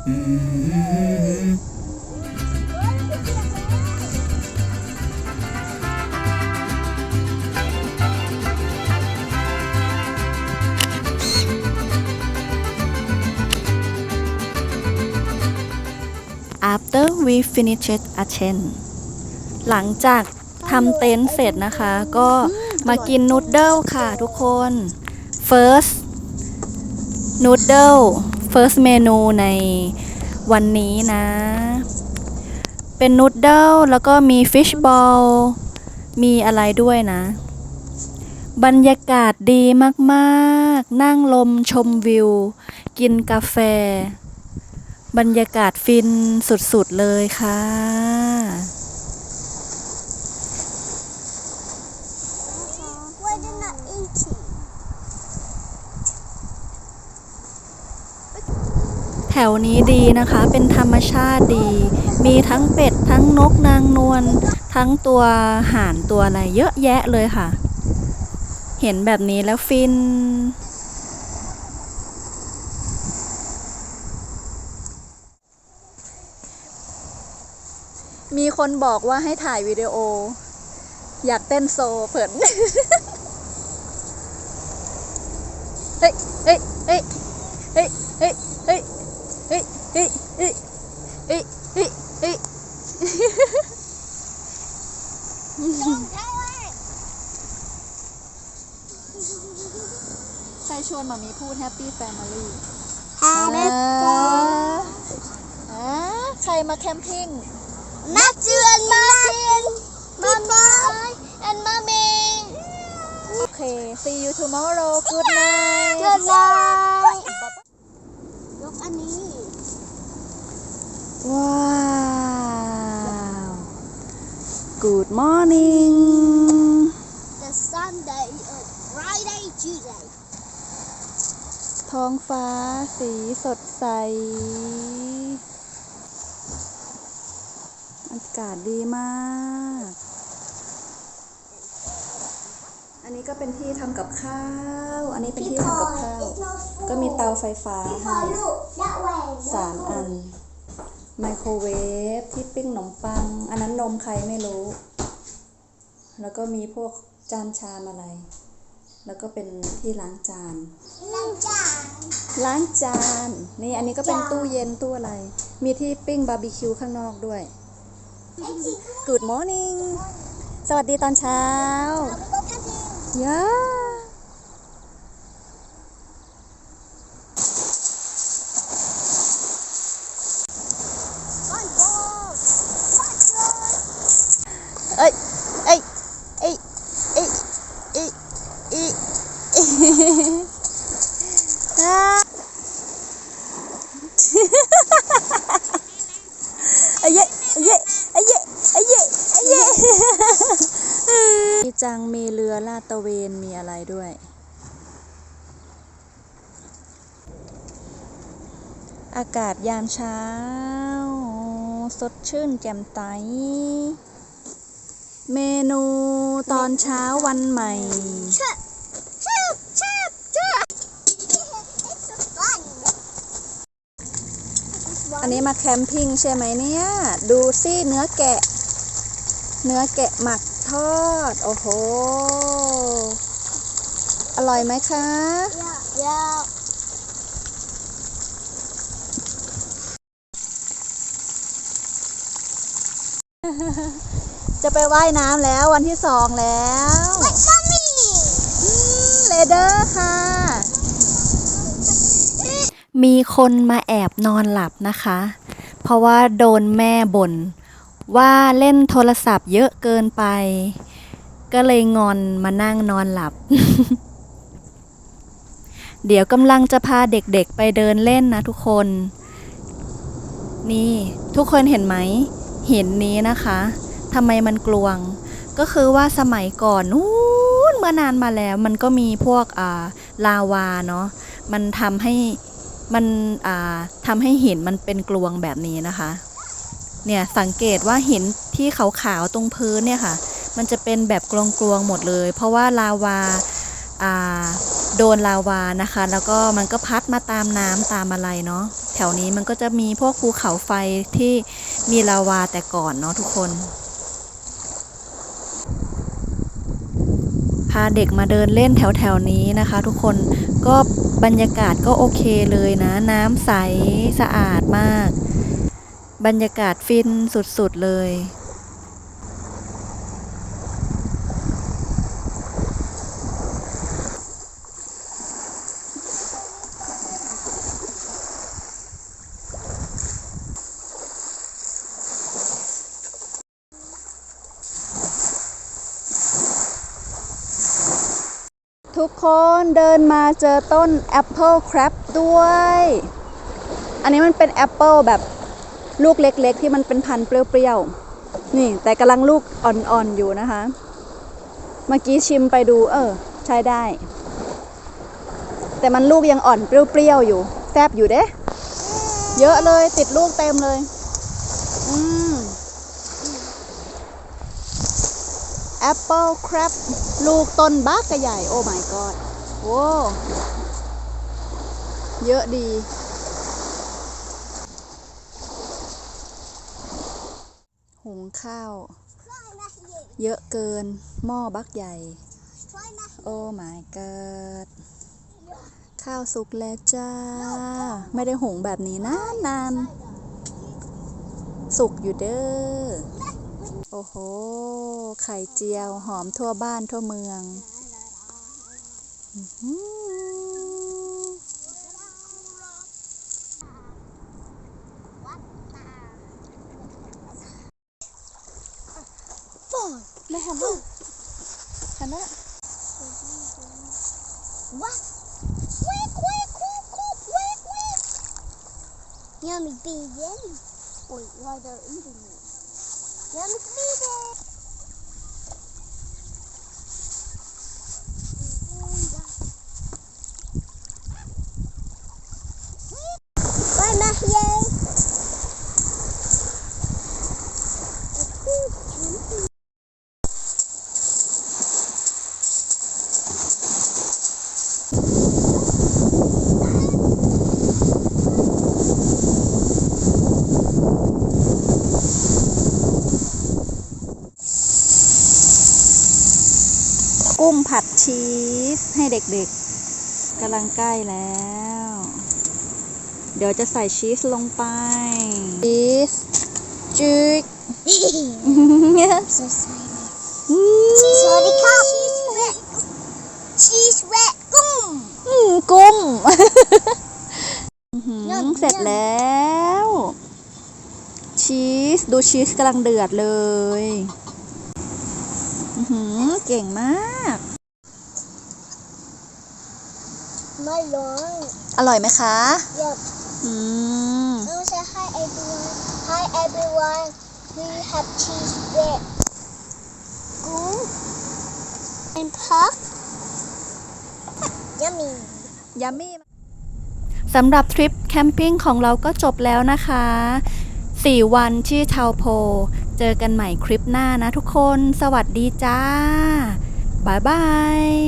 after we finished a tent หลังจากทำเต็นท์เสร็จนะคะ ก็มากินนูดเดิลค่ะทุกคน first นูดเดิล first เมนูในวันนี้นะ เป็นนูดเดิลแล้วก็มีฟิชบอลมีอะไรด้วยนะ บรรยากาศดีมากๆ นั่งลมชมวิว กินกาแฟ บรรยากาศฟินสุด ๆ เลยค่ะ Why did not eating? แถวนี้ดีนะคะ เป็นธรรมชาติดี มีทั้งเป็ด ทั้งนกนางนวล ทั้งตัวห่านตัวอะไรเยอะแยะเลยค่ะ เห็นแบบนี้แล้วฟิน มีคนบอกว่าให้ถ่ายวิดีโอ อยากเต้นโซเผินเฮ้ยเฮ้ยเฮ้ยเฮ้ยเฮ้ย ใครชวนมามีพูดแฮปปี้แฟมิลี่แฮปปี้ใครมาแคมปิ้งมาเจือนมาเจือนมามีแอนมามีโอเค see you tomorrow good night good night ยกอันนี้ ว้าว good morning The Sunday of Friday, Tuesday. ท้องฟ้าสีสดใส อากาศดีมาก อันนี้ก็เป็นที่ทำกับข้าว อันนี้เป็นที่ทำกับข้าว ก็มีเตาไฟฟ้าให้ look that way. สามอัน ไมโครเวฟที่ปิ้งขนมปัง อันนั้นนมใครไม่รู้ แล้วก็มีพวกจานชามอะไร แล้วก็เป็นที่ล้างจาน ล้างจาน นี่อันนี้ก็เป็นตู้เย็นตู้อะไร มีที่ปิ้งบาร์บีคิวข้างนอกด้วย Good morning สวัสดีตอนเช้าย่าเอ้ย เอ้ย เอ้ย เอ้ย เอ้ย เอ้ยอ่า อะเยะอะเยะอะเยะอะเยะอะเยะมีจังมีเรือลาดตระเวนมีอะไรด้วย อากาศยามเช้า สดชื่นแจ่มใสเมนูตอนเช้าวันใหม่ อันนี้มาแคมปิ้งใช่ไหมเนี่ย ดูสิเนื้อแกะ เนื้อแกะหมักทอด โอ้โห อร่อยไหมคะ Yeah, yeah. จะไปว่ายน้ำแล้ววันที่สองแล้ว What's mommy? เลเดอร์ค่ะ มีคนมาแอบนอนหลับนะคะ เพราะว่าโดนแม่บ่นว่าเล่นโทรศัพท์เยอะเกินไป ก็เลยงอนมานั่งนอนหลับ เดี๋ยวกำลังจะพาเด็กๆไปเดินเล่นนะทุกคน นี่ทุกคนเห็นไหม เหินนี้นะคะทำไมมันกลวง ก็คือว่าสมัยก่อนนู้นเมื่อนานมาแล้ว มันก็มีพวกลาวาเนาะมันทำให้ มันอ่าทำให้หินมันเป็นกลวงแบบนี้นะคะ เนี่ยสังเกตว่าหินที่ขาวๆตรงพื้นเนี่ยค่ะ มันจะเป็นแบบกลวงๆหมดเลย เพราะว่าลาวาาโดนลาวานะคะ แล้วก็มันก็พัดมาตามน้ำตามอะไรเนาะแถวนี้มันก็จะมีพวกภูเขาไฟที่มีลาวาแต่ก่อนเนาะทุกคนาเด็กมาเดินเล่นแถวแถวนี้นะคะ ทุกคนก็บรรยากาศก็โอเคเลยนะ น้ำใสสะอาดมาก บรรยากาศฟินสุดๆเลย ทุกคนเดินมาเจอต้นแอปเปิลครับด้วย อันนี้มันเป็นแอปเปิลแบบลูกเล็กๆ ที่มันเป็นพันธุ์เปรี้ยวๆ นี่แต่กำลังลูกอ่อนๆอยู่นะคะ เมื่อกี้ชิมไปดูเออ ใช้ได้ แต่มันลูกยังอ่อนเปรี้ยวๆอยู่แซบอยู่เด้ เยอะเลยติดลูกเต็มเลย อืม แอปเปิลครับลูกต้นบักกะใหญ่ โอ้ my god โว้เยอะดีหุงข้าว เยอะเกิน หม้อบักใหญ่ โอ้ my god ข้าวสุกแล้วจ้า ไม่ได้หุงแบบนี้นานนานๆสุกอยู่เด้อ โอ้โห ไข่เจียวหอมทั่วบ้านทั่วเมืองไม่ทำลูกทำนะวัาเวกเวกคุกคุกเวกเวก Yummy bee yummy. Wait, why they're eating? Yummy กุ้งผัดชีสให้เด็กๆกำลังใกล้แล้ว เดี๋ยวจะใส่ชีสลงไป ชีสจึก so sweet. Cheese wet cup. Cheese wet. Cheese wet. Boom. อืมกุ้งอื้อหือเสร็จแล้ว ชีส ดูชีสกำลังเดือดเลยอื้อ หือเก่งมาก My lord. อร่อยไหมคะ Yep. อืม I want to say hi everyone. Hi everyone. We have cheese wet. Goon. And puff. Yummy. ยัมมี่สำหรับทริปแคมปิ้งของเราก็จบแล้วนะคะ 4 วันที่เทาโพ เจอกันใหม่คลิปหน้านะทุกคน สวัสดีจ้า บ๊ายบาย